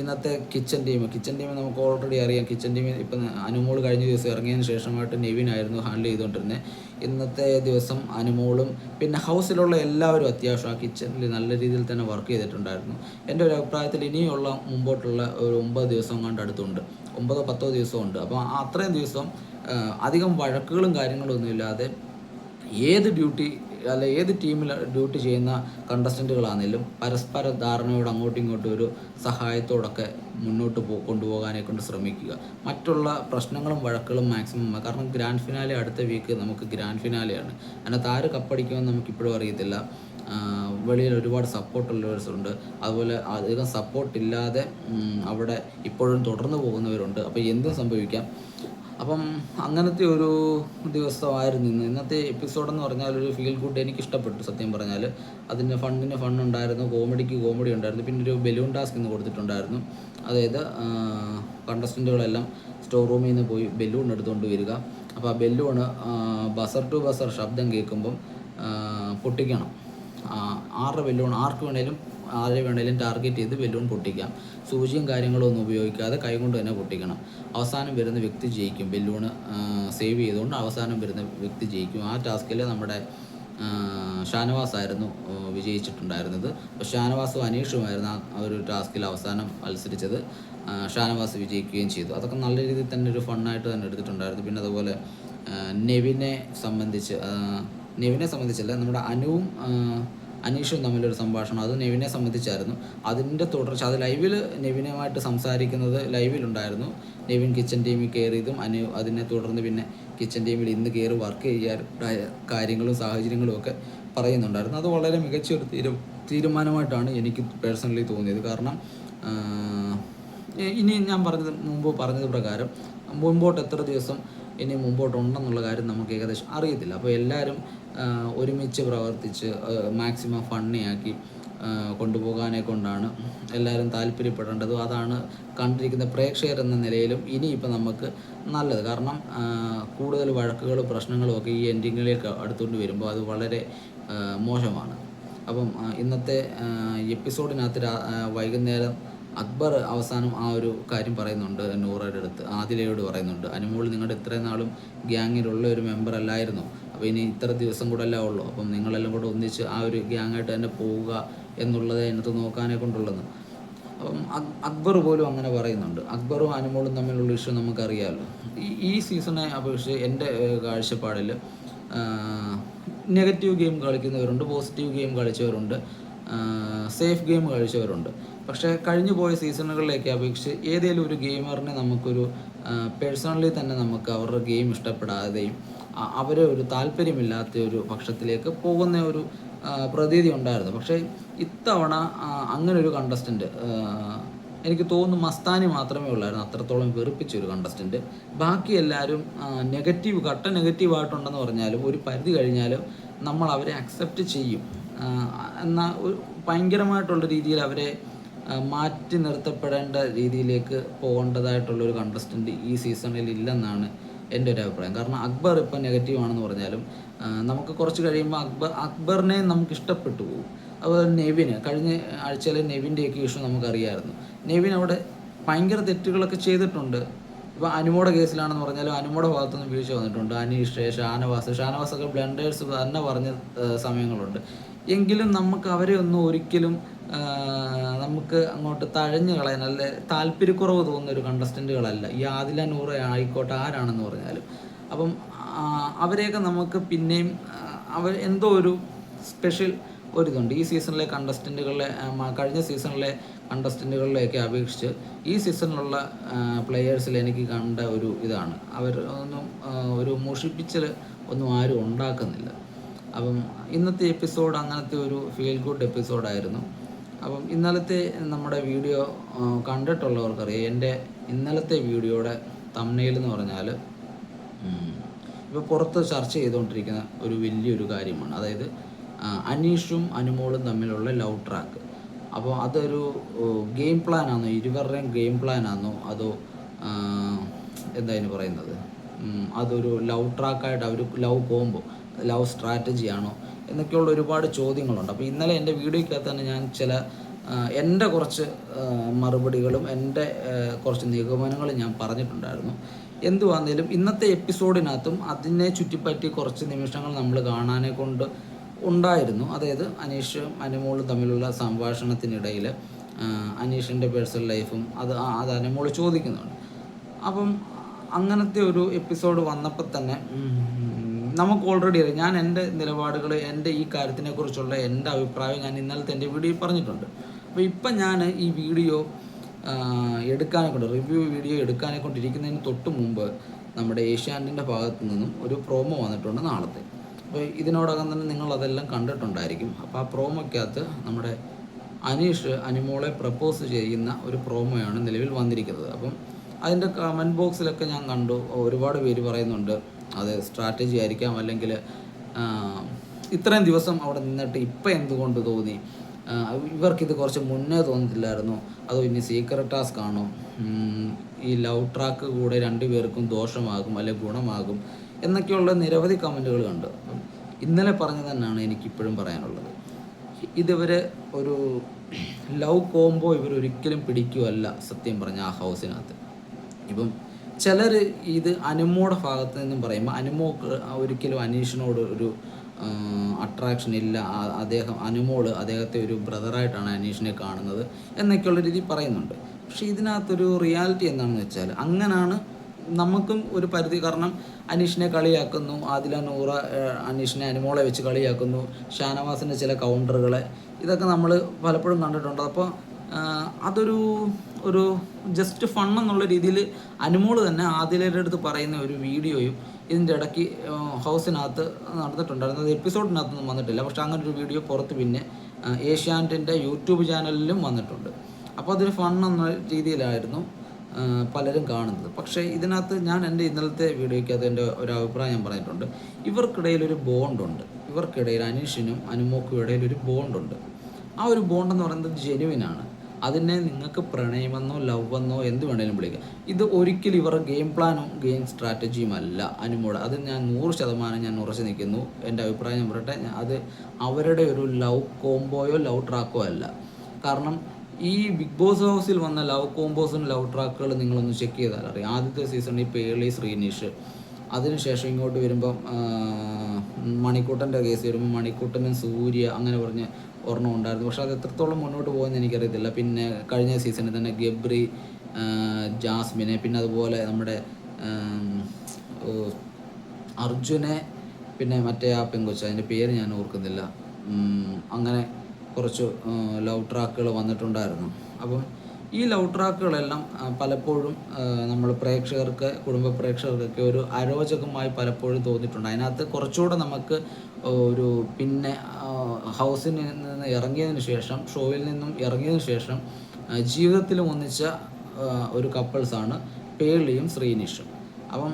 ഇന്നത്തെ കിച്ചൺ ടീം കിച്ചൺ ടീം നമുക്ക് ഓൾറെഡി അറിയാം. കിച്ചൺ ടീം ഇപ്പം അനുമോൾ കഴിഞ്ഞ ദിവസം ഇറങ്ങിയതിന് ശേഷമായിട്ട് നെവിനായിരുന്നു ഹാൻഡിൽ ചെയ്തുകൊണ്ടിരുന്നത് ഇന്നത്തെ ദിവസം അനുമോളും പിന്നെ ഹൗസിലുള്ള എല്ലാവരും അത്യാവശ്യം ആ കിച്ചണിൽ നല്ല രീതിയിൽ തന്നെ വർക്ക് ചെയ്തിട്ടുണ്ടായിരുന്നു. എന്റെ ഒരു അഭിപ്രായത്തിൽ ഇനിയുള്ള മുമ്പോട്ടുള്ള ഒരു ഒമ്പത് ദിവസം കണ്ട് അടുത്തുണ്ട്. ഒമ്പതോ പത്തോ ദിവസമുണ്ട് അപ്പോൾ അത്രയും ദിവസം അധികം വഴക്കുകളും കാര്യങ്ങളും ഒന്നുമില്ലാതെ ഏത് ഡ്യൂട്ടി അല്ല ഏത് ടീമിൽ ഡ്യൂട്ടി ചെയ്യുന്ന കണ്ടസ്റ്റന്റുകളാണെങ്കിലും പരസ്പര ധാരണയോട് അങ്ങോട്ടും ഇങ്ങോട്ടും ഒരു സഹായത്തോടൊക്കെ മുന്നോട്ട് പോ കൊണ്ടുപോകാനെ കൊണ്ട് ശ്രമിക്കുക. മറ്റുള്ള പ്രശ്നങ്ങളും വഴക്കുകളും മാക്സിമം കാരണം ഗ്രാൻഡ് ഫിനാലെ അടുത്ത വീക്ക് നമുക്ക് ഗ്രാൻഡ് ഫിനാലെയാണ് അതിനകത്ത് ആര് കപ്പടിക്കുമെന്ന് നമുക്കിപ്പോഴും അറിയത്തില്ല. വെളിയിൽ ഒരുപാട് സപ്പോർട്ടുള്ളവരുണ്ട് അതുപോലെ അധികം സപ്പോർട്ടില്ലാതെ അവിടെ ഇപ്പോഴും തുടർന്നു പോകുന്നവരുണ്ട്. അപ്പോൾ എന്തും സംഭവിക്കാം. അപ്പം അങ്ങനത്തെ ഒരു ദിവസമായിരുന്നു ഇന്ന്. ഇന്നത്തെ എപ്പിസോഡ് എന്ന് പറഞ്ഞാൽ ഒരു ഫീൽ ഗുഡ് എനിക്ക് ഇഷ്ടപ്പെട്ടു സത്യം പറഞ്ഞാൽ. അതിന് ഫണ്ടിന് ഫണ്ട് ഉണ്ടായിരുന്നു കോമഡിക്ക് കോമഡി ഉണ്ടായിരുന്നു പിന്നെ ഒരു ബലൂൺ ടാസ്ക് ഇന്ന് കൊടുത്തിട്ടുണ്ടായിരുന്നു. അതായത് കണ്ടസ്റ്റന്റുകളെല്ലാം സ്റ്റോർ റൂമിൽ നിന്ന് പോയി ബലൂൺ എടുത്തുകൊണ്ട് വരിക. അപ്പോൾ ആ ബലൂണ് ബസർ ടു ബസർ ശബ്ദം കേൾക്കുമ്പം പൊട്ടിക്കണം. ആറ് ബലൂൺ ആർക്ക് വേണേലും ആരെ വേണേലും ടാർഗറ്റ് ചെയ്ത് ബലൂൺ പൊട്ടിക്കാം. സൂചിയും കാര്യങ്ങളൊന്നും ഉപയോഗിക്കാതെ കൈകൊണ്ട് തന്നെ പൊട്ടിക്കണം. അവസാനം വരുന്ന വ്യക്തി ജയിക്കും. ബലൂൺ സേവ് ചെയ്തുകൊണ്ട് അവസാനം വരുന്ന വ്യക്തി ജയിക്കും. ആ ടാസ്കിൽ നമ്മുടെ ഷാനവാസ് ആയിരുന്നു വിജയിച്ചിട്ടുണ്ടായിരുന്നത്. അപ്പോൾ ഷാനവാസും അനീഷുമായിരുന്നു ആ ഒരു ടാസ്കിൽ അവസാനം മത്സരിച്ചത്. ഷാനവാസ് വിജയിക്കുകയും ചെയ്തു. അതൊക്കെ നല്ല രീതിയിൽ തന്നെ ഒരു ഫണ്ണായിട്ട് തന്നെ എടുത്തിട്ടുണ്ടായിരുന്നു. പിന്നെ അതുപോലെ നെവിനെ സംബന്ധിച്ച് നെവിനെ സംബന്ധിച്ചല്ല നമ്മുടെ അനുവും അനീഷും തമ്മിലൊരു സംഭാഷണം. അത് നെവിനെ സംബന്ധിച്ചായിരുന്നു. അതിന്റെ തുടർച്ച അത് ലൈവിൽ നെവിനുമായിട്ട് സംസാരിക്കുന്നത് ലൈവിലുണ്ടായിരുന്നു. നെവിൻ കിച്ചൺ ടീമിൽ കയറിയതും അനു അതിനെ തുടർന്ന് പിന്നെ കിച്ചൺ ടീമിൽ ഇന്ന് കയറി വർക്ക് ചെയ്യാൻ കാര്യങ്ങളും സാഹചര്യങ്ങളും ഒക്കെ പറയുന്നുണ്ടായിരുന്നു. അത് വളരെ മികച്ച ഒരു തീരു തീരുമാനമായിട്ടാണ് എനിക്ക് പേഴ്സണലി തോന്നിയത്. കാരണം ഇനി ഞാൻ പറഞ്ഞത് മുമ്പ് പറഞ്ഞത് പ്രകാരം മുമ്പോട്ട് എത്ര ദിവസം ഇനി മുമ്പോട്ടുണ്ടെന്നുള്ള കാര്യം നമുക്ക് ഏകദേശം അറിയത്തില്ല. അപ്പോൾ എല്ലാവരും ഒരുമിച്ച് പ്രവർത്തിച്ച് മാക്സിമം ഫണ്ണിയാക്കി കൊണ്ടുപോകാനെ കൊണ്ടാണ് എല്ലാവരും താല്പര്യപ്പെടേണ്ടതും. അതാണ് കണ്ടിരിക്കുന്ന പ്രേക്ഷകർ എന്ന നിലയിലും ഇനിയിപ്പോൾ നമുക്ക് നല്ലത്. കാരണം കൂടുതൽ വഴക്കുകളും പ്രശ്നങ്ങളും ഒക്കെ ഈ എൻഡിങ്ങിലേക്ക് അടുത്തുകൊണ്ട് വരുമ്പോൾ അത് വളരെ മോശമാണ്. അപ്പം ഇന്നത്തെ എപ്പിസോഡിനകത്ത് വൈകുന്നേരം അക്ബർ അവസാനം ആ ഒരു കാര്യം പറയുന്നുണ്ട് നൂറയുടെ അടുത്ത്. ആദിലയോട് പറയുന്നുണ്ട് അനുമോൾ നിങ്ങളുടെ ഇത്രയും നാളും ഗ്യാങ്ങിലുള്ള ഒരു മെമ്പർ അല്ലായിരുന്നു. അപ്പോൾ ഇനി ഇത്ര ദിവസം കൂടെ അല്ലേ ഉള്ളൂ. അപ്പം നിങ്ങളെല്ലാം കൂടെ ഒന്നിച്ച് ആ ഒരു ഗ്യാങ്ങായിട്ട് തന്നെ പോവുക എന്നുള്ളത് അതിനകത്ത് നോക്കാനെ കൊണ്ടുള്ളത് അപ്പം അക്ബർ പോലും അങ്ങനെ പറയുന്നുണ്ട്. അക്ബറും അനുമോളും തമ്മിലുള്ള ഇഷ്യൂ നമുക്കറിയാമല്ലോ ഈ ഈ സീസണെ അപേക്ഷിച്ച് എന്റെ കാഴ്ചപ്പാടിൽ നെഗറ്റീവ് ഗെയിം കളിക്കുന്നവരുണ്ട് പോസിറ്റീവ് ഗെയിം കളിച്ചവരുണ്ട് സേഫ് ഗെയിം കളിച്ചവരുണ്ട്. പക്ഷേ കഴിഞ്ഞു പോയ സീസണുകളിലേക്ക് അപേക്ഷിച്ച് ഏതെങ്കിലും ഒരു ഗെയിമറിനെ നമുക്കൊരു പേഴ്സണലി തന്നെ നമുക്ക് അവരുടെ ഗെയിം ഇഷ്ടപ്പെടാതെയും അവരെ ഒരു താല്പര്യമില്ലാത്ത ഒരു പക്ഷത്തിലേക്ക് പോകുന്ന ഒരു പ്രതീതി ഉണ്ടായിരുന്നു. പക്ഷേ ഇത്തവണ അങ്ങനെ ഒരു കണ്ടസ്റ്റന്റ് എനിക്ക് തോന്നുന്നു മസ്താനി മാത്രമേ ഉള്ളായിരുന്നു. അത്രത്തോളം വെറുപ്പിച്ച ഒരു കണ്ടസ്റ്റന്റ് ബാക്കി എല്ലാവരും നെഗറ്റീവ് ഘട്ട നെഗറ്റീവ് ആയിട്ടുണ്ടെന്ന് പറഞ്ഞാലും ഒരു പരിധി കഴിഞ്ഞാലും നമ്മൾ അവരെ അക്സെപ്റ്റ് ചെയ്യും. എന്നാൽ ഒരു ഭയങ്കരമായിട്ടുള്ള രീതിയിൽ അവരെ മാറ്റി നിർത്തപ്പെടേണ്ട രീതിയിലേക്ക് പോകേണ്ടതായിട്ടുള്ള ഒരു കണ്ടസ്റ്റന്റ് ഈ സീസണിൽ ഇല്ലെന്നാണ് എന്റെ ഒരു അഭിപ്രായം. കാരണം അക്ബർ ഇപ്പം നെഗറ്റീവ് ആണെന്ന് പറഞ്ഞാലും നമുക്ക് കുറച്ച് കഴിയുമ്പോൾ അക്ബർ അക്ബറിനെ നമുക്ക് ഇഷ്ടപ്പെട്ടു പോകും. അതുപോലെ നെവിന് കഴിഞ്ഞ ആഴ്ചയിലെ നെവിന്റെയൊക്കെ ഇഷ്യൂ നമുക്കറിയാമായിരുന്നു നെവിൻ അവിടെ ഭയങ്കര തെറ്റുകളൊക്കെ ചെയ്തിട്ടുണ്ട്. ഇപ്പോൾ അനുമോടെ കേസിലാണെന്ന് പറഞ്ഞാലും അനുമോടെ ഭാഗത്തുനിന്ന് വീഴ്ച വന്നിട്ടുണ്ട്. അനീഷ് ഷാനവാസ് ഷാനവാസൊക്കെ ബ്ലണ്ടേഴ്സ് തന്നെ പറഞ്ഞ സമയങ്ങളുണ്ട്. എങ്കിലും നമുക്ക് അവരെ ഒന്നും ഒരിക്കലും നമുക്ക് അങ്ങോട്ട് തഴഞ്ഞു കളയാൻ അല്ലെ താല്പര്യക്കുറവ് തോന്നുന്ന ഒരു കണ്ടസ്റ്റന്റുകളല്ല ഈ ആദില നൂറ് ആയിക്കോട്ടെ ആരാണെന്ന് പറഞ്ഞാലും. അപ്പം അവരെയൊക്കെ നമുക്ക് പിന്നെയും അവർ എന്തോ ഒരു സ്പെഷ്യൽ ഒരിതുണ്ട് ഈ സീസണിലെ കണ്ടസ്റ്റന്റുകളിലെ കഴിഞ്ഞ സീസണിലെ കണ്ടസ്റ്റന്റുകളിലെയൊക്കെ അപേക്ഷിച്ച് ഈ സീസണിലുള്ള പ്ലെയേഴ്സിൽ എനിക്ക് കണ്ട ഒരു ഇതാണ്. അവർ ഒന്നും ഒരു മുഷിപ്പിച്ചൽ ഒന്നും ആരും ഉണ്ടാക്കുന്നില്ല. അപ്പം ഇന്നത്തെ എപ്പിസോഡ് അങ്ങനത്തെ ഒരു ഫീൽ ഗുഡ് എപ്പിസോഡായിരുന്നു അപ്പം ഇന്നലത്തെ നമ്മുടെ വീഡിയോ കണ്ടിട്ടുള്ളവർക്കറിയാം. എന്റെ ഇന്നലത്തെ വീഡിയോയുടെ തമ്മനയിൽ എന്ന് പറഞ്ഞാൽ ഇപ്പോൾ പുറത്ത് ചർച്ച ചെയ്തുകൊണ്ടിരിക്കുന്ന ഒരു വലിയൊരു കാര്യമാണ്. അതായത് അനീഷും അനുമോളും തമ്മിലുള്ള ലവ് ട്രാക്ക് അപ്പോൾ അതൊരു ഗെയിം പ്ലാനാണോ ഇരുവരുടെയും ഗെയിം പ്ലാനാണോ അതോ എന്താ ഇതിന് പറയുന്നത്? അതൊരു ലവ് ട്രാക്കായിട്ട് അവർ ലവ് പോകുമ്പോൾ ലവ് സ്ട്രാറ്റജി ആണോ? എന്നൊക്കെയുള്ള ഒരുപാട് ചോദ്യങ്ങളുണ്ട്. അപ്പോൾ ഇന്നലെ എന്റെ വീഡിയോയ്ക്കകത്ത് തന്നെ ഞാൻ ചില എന്റെ കുറച്ച് മറുപടികളും എന്റെ കുറച്ച് നിഗമനങ്ങളും ഞാൻ പറഞ്ഞിട്ടുണ്ടായിരുന്നു. എന്തുവാന്നേലും ഇന്നത്തെ എപ്പിസോഡിനകത്തും അതിനെ ചുറ്റിപ്പറ്റി കുറച്ച് നിമിഷങ്ങൾ നമ്മൾ കാണാനെ കൊണ്ട് ഉണ്ടായിരുന്നു. അതായത് അനീഷും അനുമോളും തമ്മിലുള്ള സംഭാഷണത്തിനിടയിൽ അനീഷിന്റെ പേഴ്സണൽ ലൈഫും അത് അത് അനുമോൾ ചോദിക്കുന്നുണ്ട്. അപ്പം അങ്ങനത്തെ ഒരു എപ്പിസോഡ് വന്നപ്പോൾ തന്നെ നമുക്ക് ഓൾറെഡി അറിയാം. ഞാൻ എന്റെ നിലപാടുകൾ എന്റെ ഈ കാര്യത്തിനെ കുറിച്ചുള്ള എന്റെ അഭിപ്രായം ഞാൻ ഇന്നലത്തെ എന്റെ വീഡിയോയിൽ പറഞ്ഞിട്ടുണ്ട്. അപ്പോൾ ഇപ്പം ഞാൻ ഈ വീഡിയോ എടുക്കാനെ കൊണ്ട് റിവ്യൂ വീഡിയോ എടുക്കാനെ കൊണ്ടിരിക്കുന്നതിന് തൊട്ട് മുമ്പ് നമ്മുടെ ഏഷ്യാനെറ്റിന്റെ ഭാഗത്തു നിന്നും ഒരു പ്രോമോ വന്നിട്ടുണ്ട് നാളത്തെ. അപ്പോൾ ഇതിനോടകം തന്നെ നിങ്ങൾ അതെല്ലാം കണ്ടിട്ടുണ്ടായിരിക്കും. അപ്പോൾ ആ പ്രോമോയ്ക്കകത്ത് നമ്മുടെ അനീഷ് അനിമോളെ പ്രപ്പോസ് ചെയ്യുന്ന ഒരു പ്രോമോയാണ് നിലവിൽ വന്നിരിക്കുന്നത്. അപ്പം അതിന്റെ കമന്റ് ബോക്സിലൊക്കെ ഞാൻ കണ്ടു. ഒരുപാട് പേര് പറയുന്നുണ്ട്. അത് സ്ട്രാറ്റജി ആയിരിക്കാം അല്ലെങ്കിൽ ഇത്രയും ദിവസം അവിടെ നിന്നിട്ട് ഇപ്പം എന്തുകൊണ്ട് തോന്നി? ഇവർക്കിത് കുറച്ച് മുന്നേ തോന്നിട്ടില്ലായിരുന്നു അതോ ഇനി സീക്രട്ട് ടാസ്ക് ആണോ? ഈ ലവ് ട്രാക്ക് കൂടെ രണ്ടുപേർക്കും ദോഷമാകും അല്ലെങ്കിൽ ഗുണമാകും എന്നൊക്കെയുള്ള നിരവധി കമന്റുകൾ കണ്ട്. ഇന്നലെ പറഞ്ഞു തന്നെയാണ് എനിക്കിപ്പോഴും പറയാനുള്ളത്. ഇതുവരെ ഒരു ലവ് കോംബോ ഇവർ ഒരിക്കലും പിടിക്കുകയല്ല സത്യം പറഞ്ഞ ആ ഹൗസിനകത്ത് ഇപ്പം ചിലർ ഇത് അനുമോടെ ഭാഗത്ത് നിന്നും പറയുമ്പോൾ അനുമോക്ക് ഒരിക്കലും അനീഷിനോട് ഒരു അട്രാക്ഷൻ ഇല്ല. അദ്ദേഹം അനുമോൾ അദ്ദേഹത്തെ ഒരു ബ്രദറായിട്ടാണ് അനീഷിനെ കാണുന്നത് എന്നൊക്കെയുള്ള രീതി പറയുന്നുണ്ട്. പക്ഷേ ഇതിനകത്തൊരു റിയാലിറ്റി എന്താണെന്ന് വെച്ചാൽ അങ്ങനാണ് നമുക്കും ഒരു പരിധി കാരണം അനീഷിനെ കളിയാക്കുന്നു. ആദില നൂറ അനീഷിനെ അനുമോളെ വെച്ച് കളിയാക്കുന്നു. ഷാനവാസിന്റെ ചില കൗണ്ടറുകളെ ഇതൊക്കെ നമ്മൾ പലപ്പോഴും കണ്ടിട്ടുണ്ട്. അപ്പോൾ അതൊരു ഒരു ജസ്റ്റ് ഫൺ എന്നുള്ള രീതിയിൽ അനുമോൾ തന്നെ ആദിലയുടെ അടുത്ത് പറയുന്ന ഒരു വീഡിയോയും ഇതിന്റെ ഇടയ്ക്ക് ഹൗസിനകത്ത് നടന്നിട്ടുണ്ടായിരുന്നു. അത് എപ്പിസോഡിനകത്തൊന്നും വന്നിട്ടില്ല. പക്ഷെ അങ്ങനെ ഒരു വീഡിയോ പുറത്ത് പിന്നെ ഏഷ്യാനെറ്റിന്റെ യൂട്യൂബ് ചാനലിലും വന്നിട്ടുണ്ട്. അപ്പോൾ അതൊരു ഫൺ എന്ന രീതിയിലായിരുന്നു പലരും കാണുന്നത്. പക്ഷേ ഇതിനകത്ത് ഞാൻ എന്റെ ഇന്നലത്തെ വീഡിയോയ്ക്ക് എന്റെ ഒരു അഭിപ്രായം ഞാൻ പറഞ്ഞിട്ടുണ്ട്. ഇവർക്കിടയിൽ ഒരു ബോണ്ടുണ്ട്. ഇവർക്കിടയിൽ അനീഷിനും അനുമോക്കും ഇടയിൽ ഒരു ബോണ്ടുണ്ട്. ആ ഒരു ബോണ്ട് എന്ന് പറയുന്നത് ജെനുവിനാണ്. അതിനെ നിങ്ങൾക്ക് പ്രണയമെന്നോ ലവ് എന്നോ എന്ത് വേണേലും വിളിക്കാം. ഇത് ഒരിക്കലും ഇവരുടെ ഗെയിം പ്ലാനും ഗെയിം സ്ട്രാറ്റജിയും അല്ല. അനുമോട് അത് ഞാൻ നൂറ് ശതമാനം ഞാൻ ഉറച്ചു നിൽക്കുന്നു. എന്റെ അഭിപ്രായം ഞാൻ പറയട്ടെ അത് അവരുടെ ഒരു ലവ് കോംബോയോ ലവ് ട്രാക്കോ അല്ല. കാരണം ഈ ബിഗ് ബോസ് ഹൗസിൽ വന്ന ലവ് കോംബോസും ലവ് ട്രാക്കുകൾ നിങ്ങളൊന്ന് ചെക്ക് ചെയ്താൽ അറിയാം. ആദ്യത്തെ സീസണിൽ പേളി ശ്രീനിഷ്. അതിനുശേഷം ഇങ്ങോട്ട് വരുമ്പം മണിക്കൂട്ടന്റെ കേസ് വരുമ്പോൾ മണിക്കൂട്ടനും സൂര്യ അങ്ങനെ പറഞ്ഞ് ഒരെണ്ണം ഉണ്ടായിരുന്നു. പക്ഷെ അത് എത്രത്തോളം മുന്നോട്ട് പോകുമെന്ന് എനിക്കറിയത്തില്ല. പിന്നെ കഴിഞ്ഞ സീസണിൽ തന്നെ ഗബ്രി ജാസ്മിനെ പിന്നെ അതുപോലെ നമ്മുടെ അർജുനെ പിന്നെ മറ്റേ ആ പെങ്കൊച്ച അതിന്റെ പേര് ഞാൻ ഓർക്കുന്നില്ല. അങ്ങനെ കുറച്ച് ലവ് ട്രാക്കുകൾ വന്നിട്ടുണ്ടായിരുന്നു. അപ്പം ഈ ലവ് ട്രാക്കുകളെല്ലാം പലപ്പോഴും നമ്മൾ പ്രേക്ഷകർക്ക് കുടുംബ പ്രേക്ഷകർക്കൊക്കെ ഒരു അരോചകമായി പലപ്പോഴും തോന്നിയിട്ടുണ്ട്. അതിനകത്ത് കുറച്ചുകൂടെ നമുക്ക് ഒരു പിന്നെ ഹൗസിൽ നിന്ന് ഇറങ്ങിയതിന് ശേഷം ഷോയിൽ നിന്നും ഇറങ്ങിയതിന് ശേഷം ജീവിതത്തിൽ ഒന്നിച്ച ഒരു കപ്പിൾസാണ് പേളിയും ശ്രീനിഷും. അപ്പം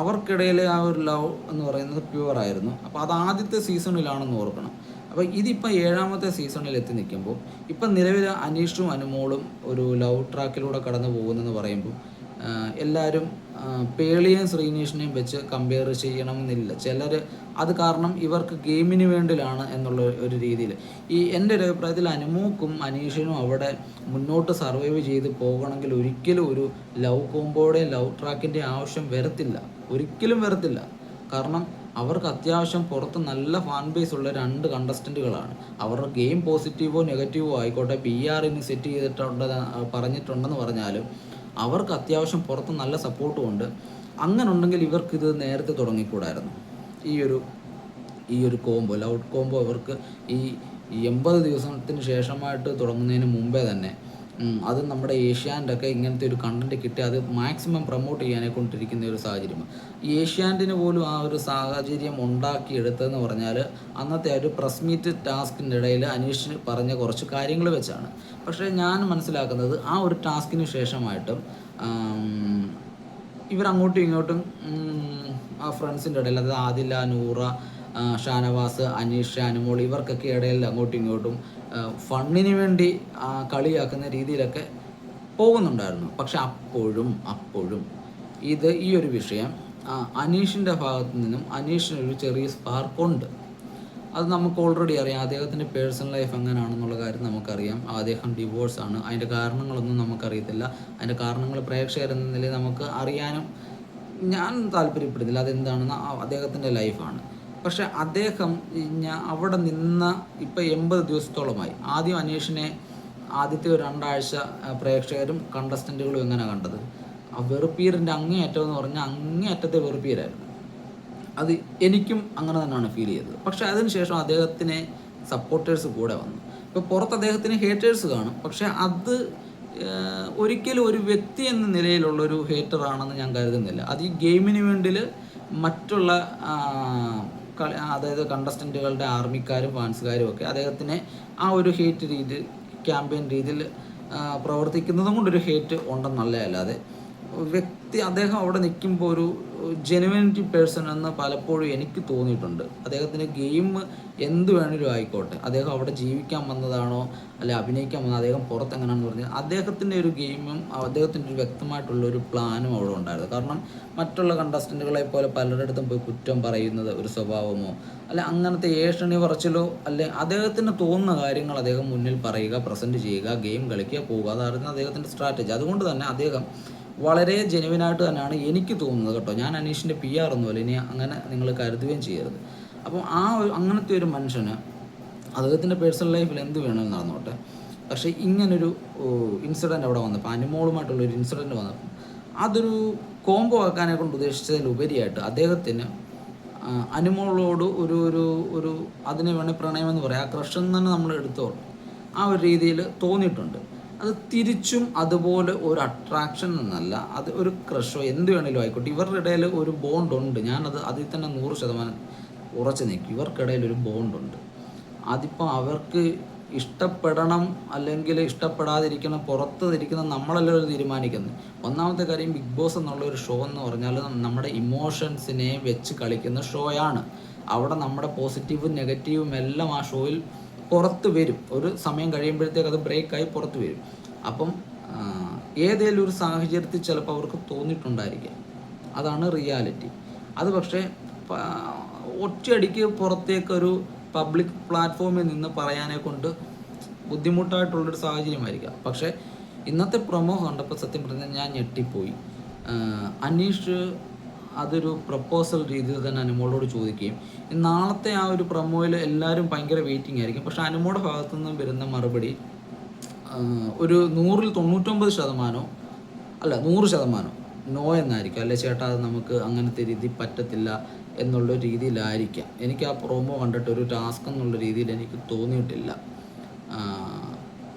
അവർക്കിടയിലെ ആ ഒരു ലവ് എന്ന് പറയുന്നത് പ്യുവർ ആയിരുന്നു അപ്പോൾ അത് ആദ്യത്തെ സീസണിലാണെന്ന് ഓർക്കണം. അപ്പോൾ ഇതിപ്പോൾ ഏഴാമത്തെ സീസണിൽ എത്തി നിൽക്കുമ്പോൾ ഇപ്പം നിലവിൽ അനീഷും അനുമോളും ഒരു ലവ് ട്രാക്കിലൂടെ കടന്നു പോകുന്നെന്ന് പറയുമ്പോൾ എല്ലാവരും പേളിയും ശ്രീനീഷിനെയും വെച്ച് കമ്പയർ ചെയ്യണമെന്നില്ല. ചിലർ അത് കാരണം ഇവർക്ക് ഗെയിമിന് വേണ്ടിയിലാണ് എന്നുള്ള ഒരു രീതിയിൽ ഈ എന്റെ ഒരു അഭിപ്രായത്തിൽ അനുമോക്കും അനീഷിനും അവിടെ മുന്നോട്ട് സർവൈവ് ചെയ്ത് പോകണമെങ്കിൽ ഒരിക്കലും ഒരു ലവ് കോമ്പോയുടെയും ലവ് ട്രാക്കിന്റെയും ആവശ്യം വരത്തില്ല. ഒരിക്കലും വരത്തില്ല. കാരണം അവർക്ക് അത്യാവശ്യം പുറത്ത് നല്ല ഫാൻ ബേസ് ഉള്ള രണ്ട് കണ്ടസ്റ്റന്റുകളാണ് അവരുടെ ഗെയിം പോസിറ്റീവോ നെഗറ്റീവോ ആയിക്കോട്ടെ പി ആറിന് സെറ്റ് ചെയ്തിട്ടുണ്ട് പറഞ്ഞിട്ടുണ്ടെന്ന് പറഞ്ഞാലും അവർക്ക് അത്യാവശ്യം പുറത്ത് നല്ല സപ്പോർട്ടും ഉണ്ട്. അങ്ങനെ ഉണ്ടെങ്കിൽ ഇവർക്ക് ഇത് നേരത്തെ തുടങ്ങിക്കൂടായിരുന്നു. ഈ ഒരു ഈ ഒരു കോംബോ ലൗട്ട് കോംബോ ഇവർക്ക് ഈ എൺപത് ദിവസത്തിന് ശേഷമായിട്ട് തുടങ്ങുന്നതിന് മുമ്പേ തന്നെ അത് നമ്മുടെ ഏഷ്യാന്റൊക്കെ ഇങ്ങനത്തെ ഒരു കണ്ടന്റ് കിട്ടി അത് മാക്സിമം പ്രൊമോട്ട് ചെയ്യാനെ കൊണ്ടിരിക്കുന്ന ഒരു സാഹചര്യം ഏഷ്യാന്റിന് പോലും ആ ഒരു സാഹചര്യം ഉണ്ടാക്കിയെടുത്തതെന്ന് പറഞ്ഞാൽ അന്നത്തെ ഒരു പ്രസ് മീറ്റ് ടാസ്കിന്റെ ഇടയിൽ അനീഷ് പറഞ്ഞ കുറച്ച് കാര്യങ്ങൾ വെച്ചാണ്. പക്ഷേ ഞാൻ മനസ്സിലാക്കുന്നത് ആ ഒരു ടാസ്കിന് ശേഷമായിട്ടും ഇവരങ്ങോട്ടും ഇങ്ങോട്ടും ആ ഫ്രണ്ട്സിന്റെ ഇടയിൽ അതായത് ആദില നൂറ ഷാനവാസ് അനീഷ് അനുമോൾ ഇവർക്കൊക്കെ ഇടയിൽ അങ്ങോട്ടും ഇങ്ങോട്ടും ഫണ്ണിന് വേണ്ടി കളിയാക്കുന്ന രീതിയിലൊക്കെ പോകുന്നുണ്ടായിരുന്നു. പക്ഷെ അപ്പോഴും അപ്പോഴും ഇത് ഈ ഒരു വിഷയം അനീഷിന്റെ ഭാഗത്തു നിന്നും അനീഷിന് ഒരു ചെറിയ സ്പാർക്കുണ്ട് അത് നമുക്ക് ഓൾറെഡി അറിയാം. അദ്ദേഹത്തിന്റെ പേഴ്സണൽ ലൈഫ് എങ്ങനെയാണെന്നുള്ള കാര്യം നമുക്കറിയാം. അദ്ദേഹം ഡിവോഴ്സാണ് അതിന്റെ കാരണങ്ങളൊന്നും നമുക്കറിയത്തില്ല. അതിന്റെ കാരണങ്ങൾ പ്രേക്ഷകരെന്ന നിലയിൽ നമുക്ക് അറിയാനും ഞാൻ താല്പര്യപ്പെടുന്നില്ല. അതെന്താണെന്ന് അദ്ദേഹത്തിന്റെ ലൈഫാണ് പക്ഷെ അദ്ദേഹം അവിടെ നിന്ന് ഇപ്പം എൺപത് ദിവസത്തോളമായി. ആദ്യം അനീഷിനെ ആദ്യത്തെ ഒരു രണ്ടാഴ്ച പ്രേക്ഷകരും കണ്ടസ്റ്റന്റുകളും എങ്ങനെ കണ്ടത്? ആ വെറുപ്പീരിന്റെ അങ്ങേയറ്റം എന്ന് പറഞ്ഞാൽ അങ്ങേയറ്റത്തെ വെറുപ്പീരായിരുന്നു. അത് എനിക്കും അങ്ങനെ തന്നെയാണ് ഫീൽ ചെയ്തത്. പക്ഷെ അതിനുശേഷം അദ്ദേഹത്തിന് സപ്പോർട്ടേഴ്സ് കൂടെ വന്നു. ഇപ്പോൾ പുറത്ത് അദ്ദേഹത്തിന് ഹേറ്റേഴ്സ് കാണും. പക്ഷെ അത് ഒരിക്കലും ഒരു വ്യക്തി എന്ന നിലയിലുള്ളൊരു ഹേറ്ററാണെന്ന് ഞാൻ കരുതുന്നില്ല. അത് ഈ ഗെയിമിന് വേണ്ടിയിൽ മറ്റുള്ള കളി അതായത് കണ്ടസ്റ്റന്റുകളുടെ ആർമിക്കാരും ഫാൻസുകാരും ഒക്കെ അദ്ദേഹത്തിനെ ആ ഒരു ഹേറ്റ് രീതി ക്യാമ്പയിൻ രീതിയിൽ പ്രവർത്തിക്കുന്നതും കൊണ്ടൊരു ഹേറ്റ് ഉണ്ടെന്നല്ല അല്ലാതെ വ്യക്തി അദ്ദേഹം അവിടെ നിൽക്കുമ്പോൾ ഒരു ജെനുവിനിറ്റി പേഴ്സൺ എന്ന് പലപ്പോഴും എനിക്ക് തോന്നിയിട്ടുണ്ട്. അദ്ദേഹത്തിന് ഗെയിം എന്ത് വേണേലും ആയിക്കോട്ടെ. അദ്ദേഹം അവിടെ ജീവിക്കാൻ വന്നതാണോ? അല്ലെ അഭിനയിക്കാൻ വന്നത് അദ്ദേഹം പുറത്ത് എങ്ങനെയാണെന്ന് പറഞ്ഞാൽ അദ്ദേഹത്തിന്റെ ഒരു ഗെയിമും അദ്ദേഹത്തിന്റെ ഒരു വ്യക്തമായിട്ടുള്ള ഒരു പ്ലാനും അവിടെ ഉണ്ടായിരുന്നു. കാരണം മറ്റുള്ള കണ്ടസ്റ്റന്റുകളെ പോലെ പലരിടത്തും പോയി കുറ്റം പറയുന്നത് ഒരു സ്വഭാവമോ അല്ലെ അങ്ങനത്തെ ഏഷണി പറച്ചിലോ അല്ലെ അദ്ദേഹത്തിന് തോന്നുന്ന കാര്യങ്ങൾ അദ്ദേഹം മുന്നിൽ പറയുക പ്രസന്റ് ചെയ്യുക ഗെയിം കളിക്കുക പോവുക അതായിരുന്നു അദ്ദേഹത്തിന്റെ സ്ട്രാറ്റജി അതുകൊണ്ട് തന്നെ അദ്ദേഹം വളരെ ജെനുവിനായിട്ട് തന്നെയാണ് എനിക്ക് തോന്നുന്നത് കേട്ടോ. ഞാൻ അനീഷിന്റെ പി ആർ ഒന്നുമല്ല ഇനി അങ്ങനെ നിങ്ങൾ കരുതുകയും ചെയ്യരുത്. അപ്പോൾ ആ ഒരു അങ്ങനത്തെ ഒരു മനുഷ്യന് അദ്ദേഹത്തിന്റെ പേഴ്സണൽ ലൈഫിൽ എന്ത് വേണമെന്ന് നടന്നോട്ടെ. പക്ഷേ ഇങ്ങനൊരു ഇൻസിഡന്റ് അവിടെ വന്നപ്പോൾ അനുമോളുമായിട്ടുള്ളൊരു ഇൻസിഡന്റ് വന്നപ്പോൾ അതൊരു കോംബോ ആക്കാനെ കൊണ്ട് ഉദ്ദേശിച്ചതിലുപരിയായിട്ട് അദ്ദേഹത്തിന് അനുമോളോട് ഒരു ഒരു ഒരു അതിനെ വേണേൽ പ്രണയമെന്ന് പറയാം ആ ക്രഷ് തന്നെ നമ്മൾ എടുത്തോളൂ. ആ ഒരു രീതിയിൽ തോന്നിയിട്ടുണ്ട്. അത് തിരിച്ചും അതുപോലെ ഒരു അട്രാക്ഷൻ എന്നല്ല. അത് ഒരു ക്രഷോ എന്ത് വേണേലും ആയിക്കോട്ടെ. ഇവരുടെ ഇടയിൽ ഒരു ബോണ്ട് ഉണ്ട്. ഞാനത് അതിൽ തന്നെ നൂറ് ശതമാനം ഉറച്ചു നിൽക്കും. ഇവർക്കിടയിൽ ഒരു ബോണ്ട് ഉണ്ട്. അതിപ്പോൾ അവർക്ക് ഇഷ്ടപ്പെടണം അല്ലെങ്കിൽ ഇഷ്ടപ്പെടാതിരിക്കണം പുറത്ത് ഇരിക്കുന്ന നമ്മളല്ലേ തീരുമാനിക്കുന്നത്. ഒന്നാമത്തെ കാര്യം ബിഗ് ബോസ് എന്നുള്ള ഒരു ഷോ എന്ന് പറഞ്ഞാൽ നമ്മുടെ ഇമോഷൻസിനെ വെച്ച് കളിക്കുന്ന ഷോയാണ് അവിടെ നമ്മുടെ പോസിറ്റീവും നെഗറ്റീവും എല്ലാം ആ ഷോയിൽ പുറത്ത് വരും. ഒരു സമയം കഴിയുമ്പോഴത്തേക്ക് അത് ബ്രേക്കായി പുറത്ത് വരും. അപ്പം ഏതെങ്കിലും ഒരു സാഹചര്യത്തിൽ ചിലപ്പോൾ അവർക്ക് തോന്നിയിട്ടുണ്ടായിരിക്കാം. അതാണ് റിയാലിറ്റി അത് പക്ഷേ ഒറ്റയടിക്ക് പുറത്തേക്കൊരു പബ്ലിക് പ്ലാറ്റ്ഫോമിൽ നിന്ന് പറയാനെ കൊണ്ട് ബുദ്ധിമുട്ടായിട്ടുള്ളൊരു സാഹചര്യമായിരിക്കാം. പക്ഷേ ഇന്നത്തെ പ്രൊമോ കണ്ടപ്പോൾ സത്യം പറഞ്ഞാൽ ഞാൻ ഞെട്ടിപ്പോയി. അനീഷ് അതൊരു പ്രപ്പോസൽ രീതിയിൽ തന്നെ അനുമോളോട് ചോദിക്കുകയും നാളത്തെ ആ ഒരു പ്രൊമോയിൽ എല്ലാവരും ഭയങ്കര വെയിറ്റിംഗ് ആയിരിക്കും. പക്ഷെ അനുമോടെ ഭാഗത്തു നിന്നും വരുന്ന മറുപടി ഒരു നൂറിൽ തൊണ്ണൂറ്റൊമ്പത് ശതമാനമോ അല്ല നൂറ് ശതമാനം നോ എന്നായിരിക്കും. അല്ലെ ചേട്ടാ അത് നമുക്ക് അങ്ങനത്തെ രീതി പറ്റത്തില്ല എന്നുള്ള രീതിയിലായിരിക്കാം. എനിക്ക് ആ പ്രോമോ കണ്ടിട്ട് ഒരു ടാസ്ക് എന്നുള്ള രീതിയിൽ എനിക്ക് തോന്നിയിട്ടില്ല.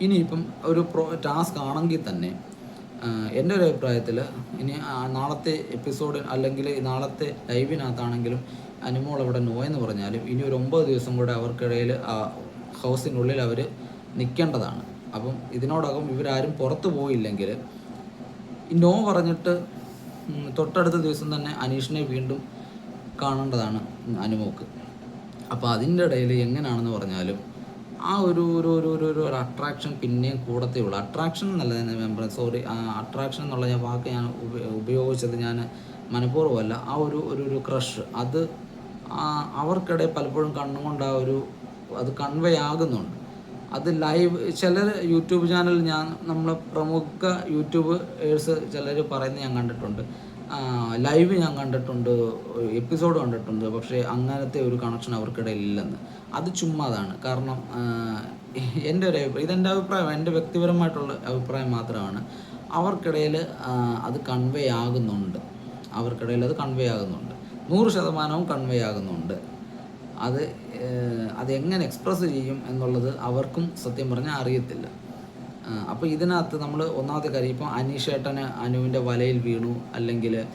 ഇനിയിപ്പം ഒരു പ്രോ ടാസ്ക് ആണെങ്കിൽ തന്നെ എന്റെ ഒരു അഭിപ്രായത്തിൽ ഇനി നാളത്തെ എപ്പിസോഡ് അല്ലെങ്കിൽ നാളത്തെ ലൈവിനകത്താണെങ്കിലും അനുമോൾ അവിടെ നോ എന്ന് പറഞ്ഞാലും ഇനി ഒരു ഒമ്പത് ദിവസം കൂടെ അവർക്കിടയിൽ ആ ഹൗസിനുള്ളിൽ അവർ നിൽക്കേണ്ടതാണ്. അപ്പം ഇതിനോടകം ഇവരാരും പുറത്തു പോയില്ലെങ്കിൽ നോ പറഞ്ഞിട്ട് തൊട്ടടുത്ത ദിവസം തന്നെ അനീഷിനെ വീണ്ടും കാണേണ്ടതാണ് അനുമോക്ക് അപ്പോൾ അതിന്റെ ഇടയിൽ എങ്ങനെയാണെന്ന് പറഞ്ഞാലും ആ ഒരു ഒരു ഒരു ഒരു ഒരു അട്രാക്ഷൻ പിന്നെയും കൂടത്തേ ഉള്ളൂ. അട്രാക്ഷൻ എന്നല്ല സോറി അട്രാക്ഷൻ എന്നുള്ള ഞാൻ വാക്ക് ഞാൻ ഉപയോഗിച്ചത് ഞാൻ മനഃപൂർവമല്ല. ആ ഒരു ഒരു ഒരു ക്രഷ് അത് അവർക്കിടയിൽ പലപ്പോഴും കണ്ണുകൊണ്ട് ആ ഒരു അത് കൺവേ ആകുന്നുണ്ട്. അത് ലൈവ് ചിലർ യൂട്യൂബ് ചാനൽ ഞാൻ നമ്മളെ പ്രമുഖ യൂട്യൂബേഴ്സ് ചിലർ പറയുന്നത് ഞാൻ കണ്ടിട്ടുണ്ട്. ലൈവ് ഞാൻ കണ്ടിട്ടുണ്ട് എപ്പിസോഡ് കണ്ടിട്ടുണ്ട് പക്ഷേ അങ്ങനത്തെ ഒരു കണക്ഷൻ അവർക്കിടയിൽ ഇല്ലെന്ന് അത് ചുമ്മാ അതാണ്. കാരണം എന്റെ ഒരു ഇതെന്റെ അഭിപ്രായം എന്റെ വ്യക്തിപരമായിട്ടുള്ള അഭിപ്രായം മാത്രമാണ്. അവർക്കിടയിൽ അത് കൺവേ ആകുന്നുണ്ട്. അവർക്കിടയിൽ അത് കൺവേ ആകുന്നുണ്ട്. നൂറ് ശതമാനവും കൺവേ ആകുന്നുണ്ട്. അത് അതെങ്ങനെ എക്സ്പ്രസ് ചെയ്യും എന്നുള്ളത് അവർക്കും സത്യം പറഞ്ഞാൽ അറിയത്തില്ല. അപ്പോൾ ഇതിനകത്ത് നമ്മൾ ഒന്നാമത്തെ കാര്യം ഇപ്പം അനീഷേട്ടന് അനുവിന്റെ വലയിൽ വീണു അല്ലെങ്കിൽ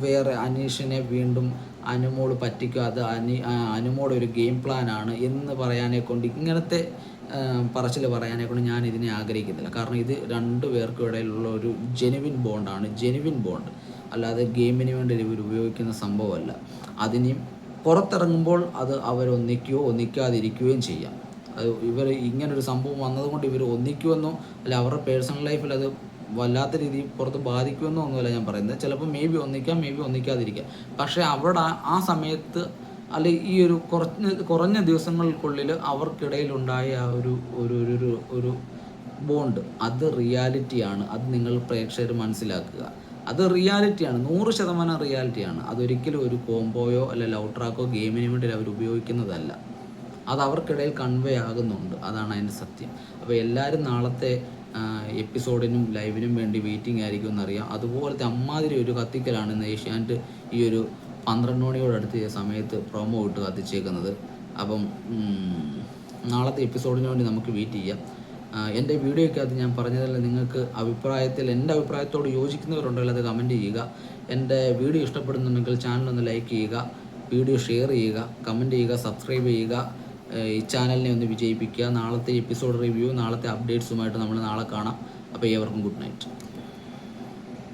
വേറെ അനീഷിനെ വീണ്ടും അനുമോൾ പറ്റിക്കുക അത് അനി അനുമോട് ഒരു ഗെയിം പ്ലാനാണ് എന്ന് പറയാനെ കൊണ്ട് ഇങ്ങനത്തെ പറച്ചിൽ പറയാനെ കൊണ്ട് ഞാൻ ഇതിനെ ആഗ്രഹിക്കുന്നില്ല. കാരണം ഇത് രണ്ടു പേർക്കും ഇടയിലുള്ള ഒരു ജെനുവിൻ ബോണ്ടാണ്. ജെനുവിൻ ബോണ്ട് അല്ലാതെ ഗെയിമിന് വേണ്ടി ഇവർ ഉപയോഗിക്കുന്ന സംഭവമല്ല. അതിനെയും പുറത്തിറങ്ങുമ്പോൾ അത് അവരൊന്നിക്കുകയോ ഒന്നിക്കാതിരിക്കുകയും ചെയ്യാം. അത് ഇവർ ഇങ്ങനൊരു സംഭവം വന്നതുകൊണ്ട് ഇവർ ഒന്നിക്കുമെന്നോ അല്ല അവരുടെ പേഴ്സണൽ ലൈഫിൽ അത് വല്ലാത്ത രീതിയിൽ പുറത്ത് ബാധിക്കുമെന്നോ ഒന്നുമല്ല ഞാൻ പറയുന്നത്. ചിലപ്പോൾ മേ ബി ഒന്നിക്കാം മേ ബി ഒന്നിക്കാതിരിക്കാം. പക്ഷേ അവിടെ ആ- സമയത്ത് അല്ലെ ഈ ഒരു കുറഞ്ഞ കുറഞ്ഞ ദിവസങ്ങൾക്കുള്ളിൽ അവർക്കിടയിലുണ്ടായ ആ ഒരു ഒരു ഒരു ഒരു ബോണ്ട് അത് റിയാലിറ്റിയാണ് അത് നിങ്ങൾ പ്രേക്ഷകർ മനസ്സിലാക്കുക. അത് റിയാലിറ്റിയാണ് നൂറ് ശതമാനം റിയാലിറ്റിയാണ് അതൊരിക്കലും ഒരു കോംബോയോ അല്ല ലവ് ട്രാക്കോ ഗെയിമിന് വേണ്ടി അവർ ഉപയോഗിക്കുന്നതല്ല. അത് അവർക്കിടയിൽ കൺവേ ആകുന്നുണ്ട്. അതാണ് അതിന്റെ സത്യം. അപ്പോൾ എല്ലാവരും നാളത്തെ എപ്പിസോഡിനും ലൈവിനും വേണ്ടി വെയിറ്റിംഗ് ആയിരിക്കും എന്നറിയാം. അതുപോലത്തെ അമ്മാതിരി ഒരു കത്തിക്കലാണ് ഇന്ന് ഏഷ്യാനെറ്റ് ഈ ഒരു പന്ത്രണ്ട് മണിയോടടുത്ത് സമയത്ത് പ്രൊമോ ഇട്ട് കത്തിച്ചേക്കുന്നത്. അപ്പം നാളത്തെ എപ്പിസോഡിന് വേണ്ടി നമുക്ക് വെയിറ്റ് ചെയ്യാം. എന്റെ വീഡിയോയ്ക്കകത്ത് ഞാൻ പറഞ്ഞതല്ല നിങ്ങൾക്ക് അഭിപ്രായത്തിൽ എന്റെ അഭിപ്രായത്തോട് യോജിക്കുന്നവരുണ്ടെങ്കിൽ അത് കമന്റ് ചെയ്യുക. എന്റെ വീഡിയോ ഇഷ്ടപ്പെടുന്നുണ്ടെങ്കിൽ ചാനൽ ഒന്ന് ലൈക്ക് ചെയ്യുക വീഡിയോ ഷെയർ ചെയ്യുക കമന്റ് ചെയ്യുക സബ്സ്ക്രൈബ് ചെയ്യുക. ഈ ചാനലിനെ ഒന്ന് വിജയിപ്പിക്കുക. നാളത്തെ എപ്പിസോഡ് റിവ്യൂ നാളത്തെ അപ്ഡേറ്റ്സുമായിട്ട് നമ്മൾ നാളെ കാണാം. അപ്പോൾ ഏവർക്കും ഗുഡ് നൈറ്റ്.